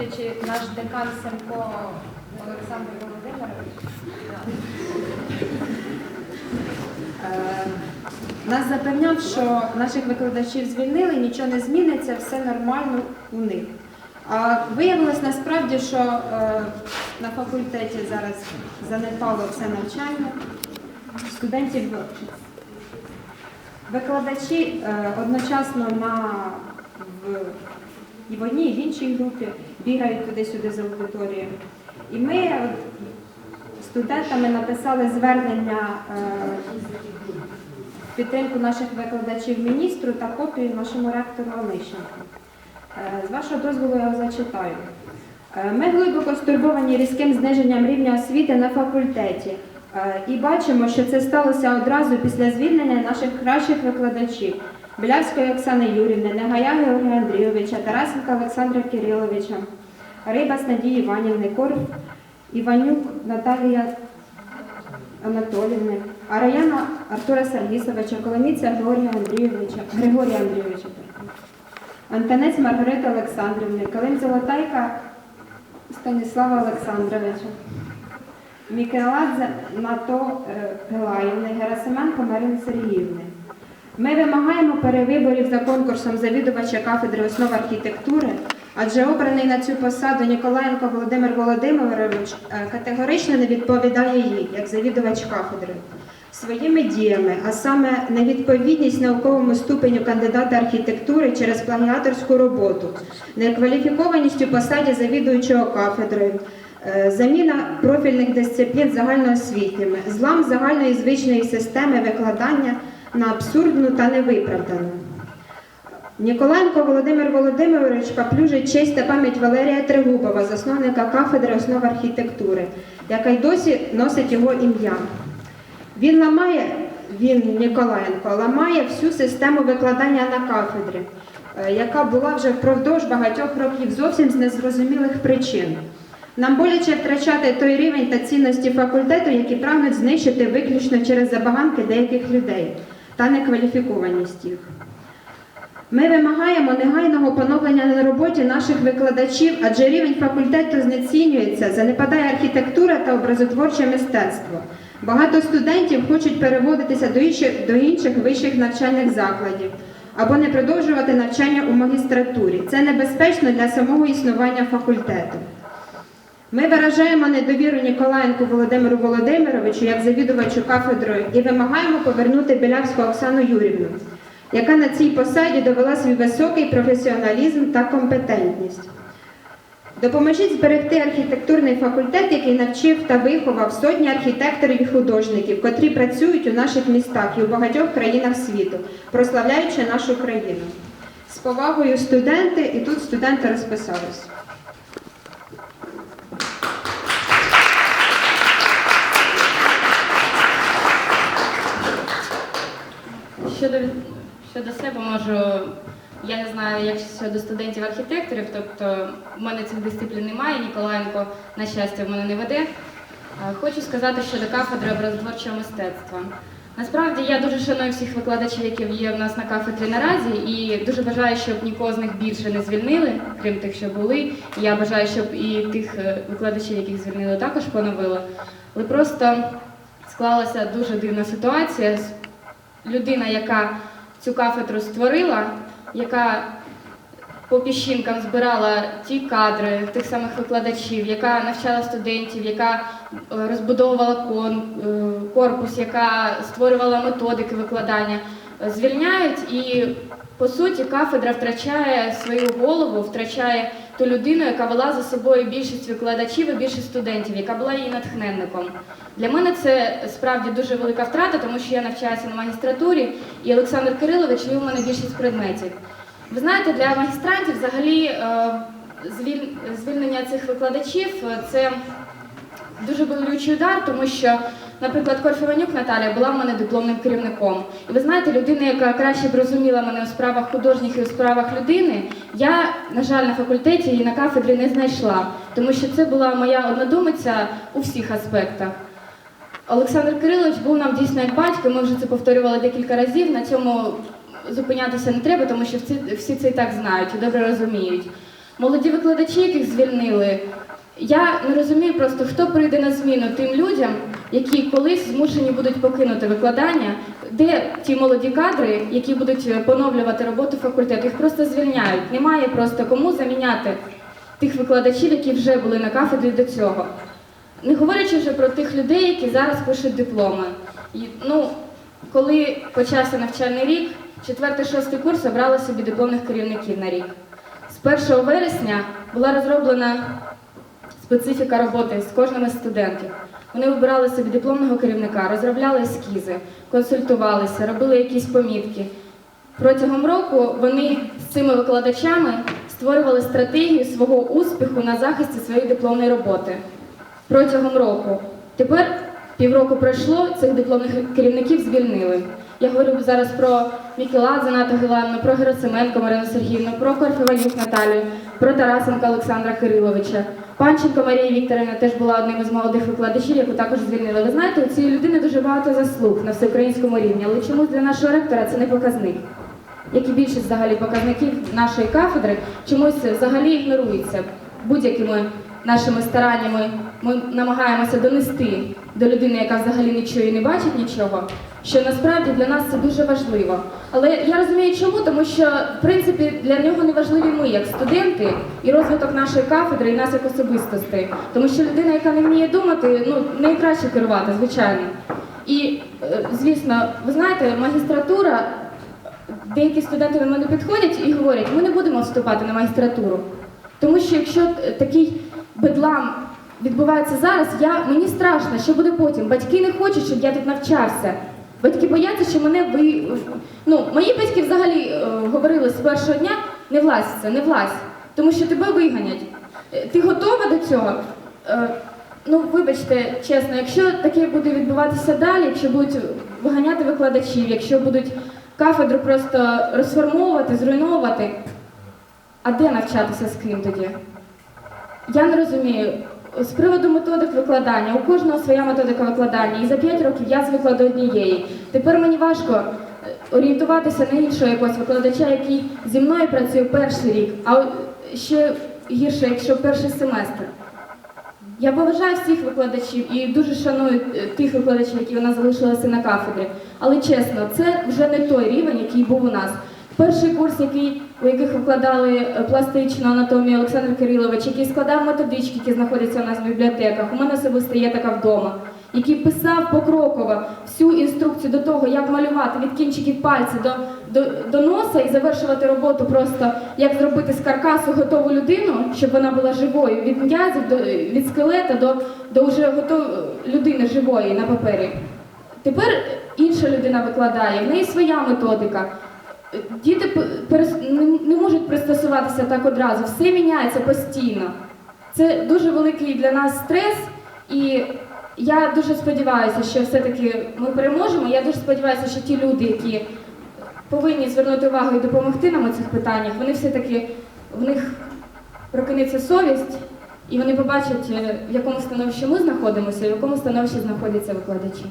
зустрічі наш декан Семко Олександр Володимирович. Е, Нас запевняв, що наших викладачів звільнили, нічого не зміниться, все нормально у них. А виявилось насправді, що е, на факультеті зараз занепало все навчання, студентів викладачі е, одночасно на в, і в одній, і в іншій групі бігають туди-сюди з аудиторією. І ми студентами написали звернення е, в підтримку наших викладачів міністру та копію нашому ректору Онищенку. Е, З вашого дозволу я зачитаю. Е, Ми глибоко стурбовані різким зниженням рівня освіти на факультеті і бачимо, що це сталося одразу після звільнення наших кращих викладачів Білявської Оксани Юрівни, Негая Георгія Андрійовича, Тарасенка Олександра Кириловича, Рибас Надії Іванівни, Корф Іванюк Наталія Анатолівни, Араяна Артура Сергісовича, Коломіця Георгія Андрійовича, Григорія Андрійовича. Антонець Маргарита Олександрівни, Калим Золотайка Станіслава Олександровича, Мікеладзе Нато Гелаївни, Герасименко Марини Сергіївни. Ми вимагаємо перевиборів за конкурсом завідувача кафедри основ архітектури, адже обраний на цю посаду Ніколаєнко Володимир Володимирович е, категорично не відповідає їй, як завідувач кафедри. Своїми діями, а саме невідповідність науковому ступеню кандидата архітектури через плагіаторську роботу, некваліфікованістю посаді завідуючого кафедрою, е, заміна профільних дисциплін загальноосвітніми, злам загальної звичної системи викладання на абсурдну та невиправдану. Ніколаєнко Володимир Володимирович поплюжить честь та пам'ять Валерія Трегубова, засновника кафедри основ архітектури, яка й досі носить його ім'я. Він ламає, він Ніколаєнко, ламає всю систему викладання на кафедрі, е, яка була вже впродовж багатьох років зовсім з незрозумілих причин. Нам боляче втрачати той рівень та цінності факультету, які прагнуть знищити виключно через забаганки деяких людей та некваліфікованість їх. Ми вимагаємо негайного поновлення на роботі наших викладачів, адже рівень факультету знецінюється, занепадає архітектура та образотворче мистецтво. Багато студентів хочуть переводитися до інших, до інших вищих навчальних закладів або не продовжувати навчання у магістратурі. Це небезпечно для самого існування факультету. Ми виражаємо недовіру Ніколаєнку Володимиру Володимировичу як завідувачу кафедрою і вимагаємо повернути Білявську Оксану Юрівну, яка на цій посаді довела свій високий професіоналізм та компетентність. Допоможіть зберегти архітектурний факультет, який навчив та виховав сотні архітекторів і художників, котрі працюють у наших містах і у багатьох країнах світу, прославляючи нашу країну. З повагою студенти, і тут студенти розписались. Щодо, щодо себе можу, я не знаю, як щодо студентів-архітекторів, тобто в мене цих дисциплін немає, Ніколаєнко, на щастя, в мене не веде. Хочу сказати щодо кафедри образотворчого мистецтва. Насправді я дуже шаную всіх викладачів, які є в нас на кафедрі наразі, і дуже бажаю, щоб нікого з них більше не звільнили, крім тих, що були. Я бажаю, щоб і тих е, викладачів, яких звільнили, також поновили. Але просто склалася дуже дивна ситуація людина, яка цю кафедру створила, яка по піщинкам збирала ті кадри тих самих викладачів, яка навчала студентів, яка е, розбудовувала е, корпус, яка створювала методики викладання, е, звільняють. І по суті кафедра втрачає свою голову, втрачає ту людину, яка вела за собою більшість викладачів і більшість студентів, яка була її натхненником. Для мене це справді дуже велика втрата, тому що я навчаюся на магістратурі, і Олександр Кирилович вів мене більшість предметів. Ви знаєте, для магістрантів взагалі е, звільнення цих викладачів е, це дуже болючий удар, тому що, наприклад, Корфіванюк Наталія була в мене дипломним керівником. І ви знаєте, людина, яка краще б розуміла мене у справах художніх і у справах людини, я, на жаль, на факультеті і на кафедрі не знайшла, тому що це була моя однодумиця у всіх аспектах. Олександр Кирилович був нам дійсно як батько, ми вже це повторювали декілька разів. На цьому зупинятися не треба, тому що всі, це і так знають і добре розуміють. Молоді викладачі, яких звільнили. Я не розумію просто, хто прийде на зміну тим людям, які колись змушені будуть покинути викладання, де ті молоді кадри, які будуть е, поновлювати роботу факультету, їх просто звільняють. Немає просто кому заміняти тих викладачів, які вже були на кафедрі до цього. Не говорячи вже про тих людей, які зараз пишуть дипломи. І, ну, коли почався навчальний рік, 4-6 курс обрали собі дипломних керівників на рік. З 1 вересня була розроблена специфіка роботи з кожним із студентів. Вони вибирали собі дипломного керівника, розробляли ескізи, консультувалися, робили якісь помітки. Протягом року вони з цими викладачами створювали стратегію свого успіху на захисті своєї дипломної роботи. Протягом року. Тепер півроку пройшло, цих дипломних керівників звільнили. Я говорю зараз про Мікеладзе Нату Геланну, про Герасименко Марину Сергіївну, про Корфеванюк Наталію, про Тарасенка Олександра Кириловича. Панченко Марія Вікторівна теж була одним із молодих викладачів, яку також звільнили. Ви знаєте, у цієї людини дуже багато заслуг на всеукраїнському рівні, але чомусь для нашого ректора це не показник. Як і більшість взагалі показників нашої кафедри, чомусь взагалі ігнорується. Будь-якими нашими стараннями ми намагаємося донести до людини, яка взагалі чує і не бачить нічого, що насправді для нас це дуже важливо. Але я розумію, чому, тому що в принципі для нього не важливі ми, як студенти, і розвиток нашої кафедри, і нас як особистостей. Тому що людина, яка не вміє думати, ну найкраще керувати, звичайно. І е, звісно, ви знаєте, магістратура. Деякі студенти до мене підходять і говорять, ми не будемо вступати на магістратуру. Тому що якщо е, такий бедлам відбувається зараз, я, мені страшно, що буде потім. Батьки не хочуть, щоб я тут навчався. Батьки бояться, що мене ви. Ну, мої батьки взагалі е, говорили з першого дня, не влазь це, не влазь, тому що тебе виганять. Е, Ти готова до цього? Е, Ну, вибачте, чесно, якщо таке буде відбуватися далі, якщо будуть виганяти викладачів, якщо будуть кафедру просто розформовувати, зруйновувати, а де навчатися з ким тоді? Я не розумію. З приводу методик викладання, у кожного своя методика викладання, і за 5 років я звикла до однієї. Тепер мені важко е, орієнтуватися на іншого якогось викладача, який зі мною працює перший рік, а ще гірше, якщо перший семестр. Я поважаю всіх викладачів і дуже шаную е, тих викладачів, які у нас залишилися на кафедрі. Але чесно, це вже не той рівень, який був у нас. Перший курс, який, у яких викладали е, пластичну анатомію Олександр Кирилович, який складав методички, які знаходяться у нас в бібліотеках. У мене особисто є така вдома, який писав покроково всю інструкцію до того, як малювати від кінчиків пальців до, до, до носа і завершувати роботу просто як зробити з каркасу готову людину, щоб вона була живою, від м'язів до від скелета до, до вже готової людини живої на папері. Тепер інша людина викладає, в неї своя методика. Діти не- можуть пристосуватися так одразу, все міняється постійно. Це дуже великий для нас стрес, і я дуже сподіваюся, що все-таки ми переможемо. Я дуже сподіваюся, що ті люди, які повинні звернути увагу і допомогти нам у цих питаннях, вони все-таки в них прокинеться совість, і вони побачать, е, в якому становищі ми знаходимося, і в якому становищі знаходяться викладачі.